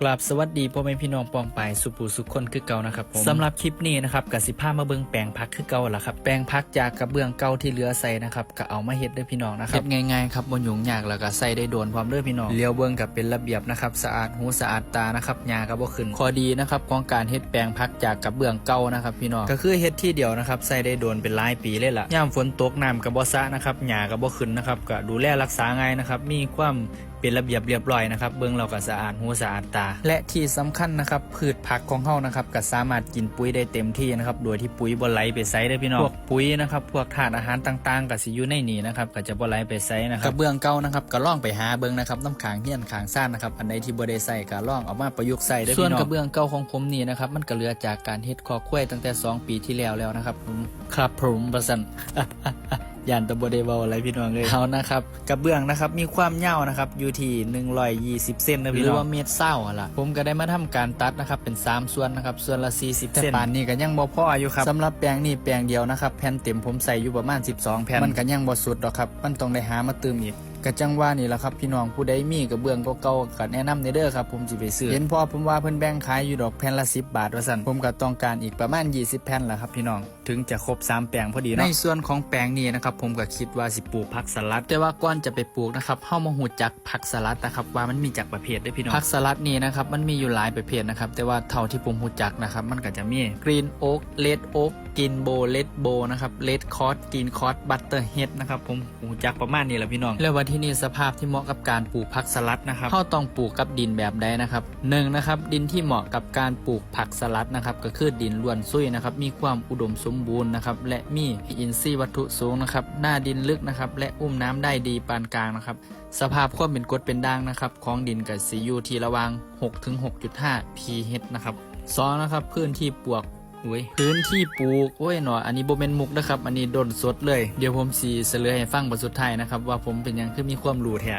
กราบสวัสดีพ่อแม่พี่น้องปองไปายสุปูสุขคนคือเก่านะครับผมสำหรับคลิปนี้นะครับกสิภามาเบิ่งแปลงพักคือเก่าล่ะครับแปลงพักจากกระเบื้องเก่าที่เหลือใส่นะครับก็เอามาเฮ็ดเด้วยพี่น้องนะครับเฮ็ดง่ายๆครับบ่ยุ่งยากแล้วก็ใส่ได้โดนพร้อมเด้อพี่น้องเลี้ยวเบิ่งกับเป็นระเบียบนะครับสะอาดหูสะอาดตานะครับหญ้าก็บ่ขึ้นข้อดีนะครับของการเฮ็ดแปลงพักจากกระเบื้องเก่านะครับพี่น้องก็คือเฮ็ดที่เดียวนะครับใส่ได้โดนเป็นหลายปีเลยล่ะยามฝนตกน้ำก็บ่ซะนะครับหญ้าก็บ่ขึ้นนะครับก็ดูแลรักษาง่ายนะครับมีความเป็นระเบียบเรียบร้อยนะครับ เบื้องเราก็สะอาดหูสะอาดตา และที่สำคัญนะครับพืชผักของเฮานะครับก็สามารถกินปุ๋ยได้เต็มที่นะครับโดยที่ปุ๋ยบ่ไหลไปไสได้อพี่น้องพวกปุ๋ยนะครับพวกธาตุอาหารต่างๆก็สิอยู่ในนี้นะครับก็จะบ่ไหลไปไสนะครับกระเบื้องเก่านะครับก็ลองไปหาเบิ่งนะครับน้ำขางเฮียนขางซ่านนะครับอันใดที่บ่ได้ใส่ก็ลองเอามาประยุกต์ใส่ได้อพี่น้องส่วนกระเบื้องเก่าของผมนี่นะครับมันก็เหลือจากการเฮ็ดคอควายตั้งแต่ 2 ปีที่แล้วแล้วนะครับผมครับผมประสัน ยานตะบเดเบาอะไรพี่น้องเลยเขานะครับกระเบื้องนะครับมีความยาวนะครับอยู่ที่120เซนนะพี่น้องหรือว่าเมตรเศร้าอะล่ะผมก็ได้มาทำการตัดนะครับเป็น 3 ส่วนนะครับส่วนละ 40เซนแต่ปานนี้ก็ยังบ่พออยู่ครับสำหรับแปลงนี้แปลงเดียวนะครับแผ่นเต็มผมใส่อยู่ประมาณ 12 แผ่นมันก็ยังบ่สุดหรอกครับมันต้องได้หามาเติมอีก กะจังว่านี่แหละครับพี่น้องผู้ใดมีกระเบื้องเก่าๆก็แนะนำในเด้อครับผมสิไปซื้อเห็นพอผมว่าเพิ่นแบ่งขายอยู่ดอกแผ่นละ 10 บาทว่าซั่นผมก็ต้องการอีกประมาณ 20 แผ่นแหละครับพี่น้องถึงจะครบ 3 แปลงพอดีเนาะในส่วนของแปลงนี้นะครับผมก็คิดว่าสิปลูกผักสลัด แต่ว่าก่อนจะไปปลูกนะครับเฮามาหูจักผักสลัดนะครับว่ามันมีจักประเภทเด้อพี่น้องผักสลัดนี่นะครับมันมีอยู่หลายประเภทนะครับแต่ว่าเท่าที่ผมหูจักนะครับมันก็จะมีกรีนโอ๊กเลดโอ๊กกินโบเลดโบนะครับเลดคอร์สกินคอร์สบัตเตอร์เฮดนะครับผมหูจักประมาณนี้แหละพี่น้องแล้วว่าที่นี่สภาพที่เหมาะกับการปลูกผักสลัดนะครับเขาต้องปลูกกับดินแบบใดนะครับหนึ่งนะครับดินที่เหมาะกับการปลูกผักสลัดนะครับก็คือดินล้วนซุยนะครับมีความอุดมสมบูรณ์นะครับและมีอินทรีย์วัตถุสูงนะครับหน้าดินลึกนะครับและอุ้มน้ำได้ดีปานกลางนะครับสภาพความเป็นกรดเป็นด่างนะครับของดินกับสีอยู่ที่ระวาง6ถึง6.5 pH นะครับสองนะครับพื้นที่ปลว อุ้ยพื้นที่ปลูกโอ้ยหนออันนี้โบเมนมุกนะครับ อันนี้ดนสดเลย เดี๋ยวผมสีเสลยให้ฟังบทสุดท้ายนะครับ ว่าผมเป็นยังคือมีความรู้แท้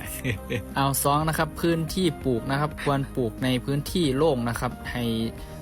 เอาซองนะครับ พื้นที่ปลูกนะครับ ควรปลูกในพื้นที่โล่งนะครับให้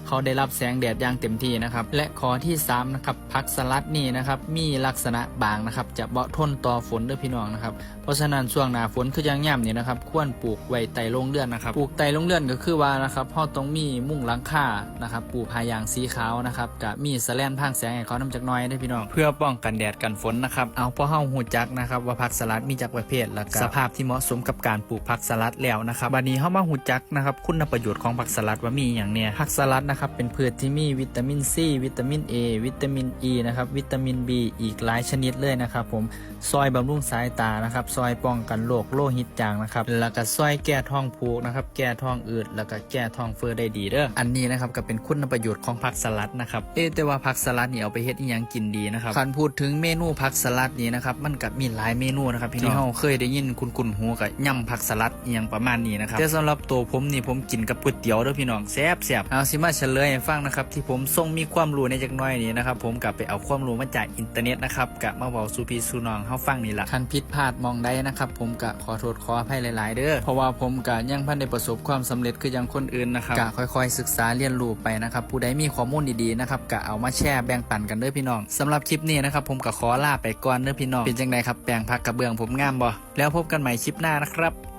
เขาได้รับแสงแดดอย่างเต็มที่นะครับ และข้อที่3นะครับผักสลัดนี่นะครับมีลักษณะบางนะครับ จะเบาทนต่อฝนเด้อพี่น้องนะครับเพราะฉะนั้นช่วงหน้าฝนคือยังย่ำนี่นะครับ ควรปลูกไว้ไต่ลงเลื่อนนะครับปลูกไต่ลงเลื่อนก็คือว่านะครับเราต้องมีมุ้งหลังคานะครับปลูกพายางสีขาวนะครับกับมีสแลนพางแสงให้เขานำจากน้อยได้พี่น้อง เพื่อป้องกันแดดกันฝนนะครับเอาพอเฮาหูจักนะครับว่าผักสลัดมีจักประเภทแล้วก็สภาพที่เหมาะสมกับการปลูกผักสลัดแล้วนะครับบัดนี้เฮามาหูจักนะครับคุณประโยชน์ของผักสลัดว่ามีอย่างเนี้ยผักสลัดนะครับ เป็นพืชที่มีวิตามินซีวิตามิน A วิตามิน E นะครับ วิตามิน B อีกหลายชนิดเลยนะครับผม ซอยบำรุงสายตานะครับ ซอยป้องกันโรคโลหิตจางนะครับ แล้วก็ซอยแก้ท้องผูกนะครับ แก้ท้องอืด แล้วก็แก้ท้องเฟ้อได้ดีเด้อ อันนี้นะครับก็เป็นคุณประโยชน์ของผักสลัดนะครับ เอ๊ะแต่ว่าผักสลัดนี่เอาไปเฮ็ดอีหยังกินดีนะครับคันพูดถึงเมนูผักสลัดนี่นะครับมันก็มีหลายเมนูนะครับพี่น้องที่เฮาเคยได้ยินคุณคุณหูกับยำผักสลัดอีหยังประมาณนี้นะครับแต่สำหรับตัวผมนี่ผมกินกับก๋วยเตี๋ยวเด้อพี่น้องแซ่บแซ่บเอาสิมาเฉลยให้ฟังนะครับที่ผมทรงมีความรู้ในจักหน้อยนี่นะครับผมกลับไปเอาความรู้มาจากอินเทอร์เน็ตนะครับกะมาเว้าสู่พี่สู่น้องเฮาฟังนี่แหละคันผิดพลาดมองได้นะครับผมกะขอโทษขออภัยหลาย ๆ เด้อเพราะว่าผมกะยังพันได้ประสบความสำเร็จคืออย่างคนอื่นนะครับกะค่อยๆ ศึกษาเรียนรู้ไปนะครับผู้ใดมีข้อมูลดีๆนะครับกะเอามาแชร์แบ่งปันกันเด้อพี่น้องสำหรับคลิปนี้นะครับผมกะขอลาไปก่อนเด้อพี่น้องเป็นจังไดครับแปลงพักกระเบื้องผมงามบ่แล้วพบกันใหม่คลิปหน้านะครับ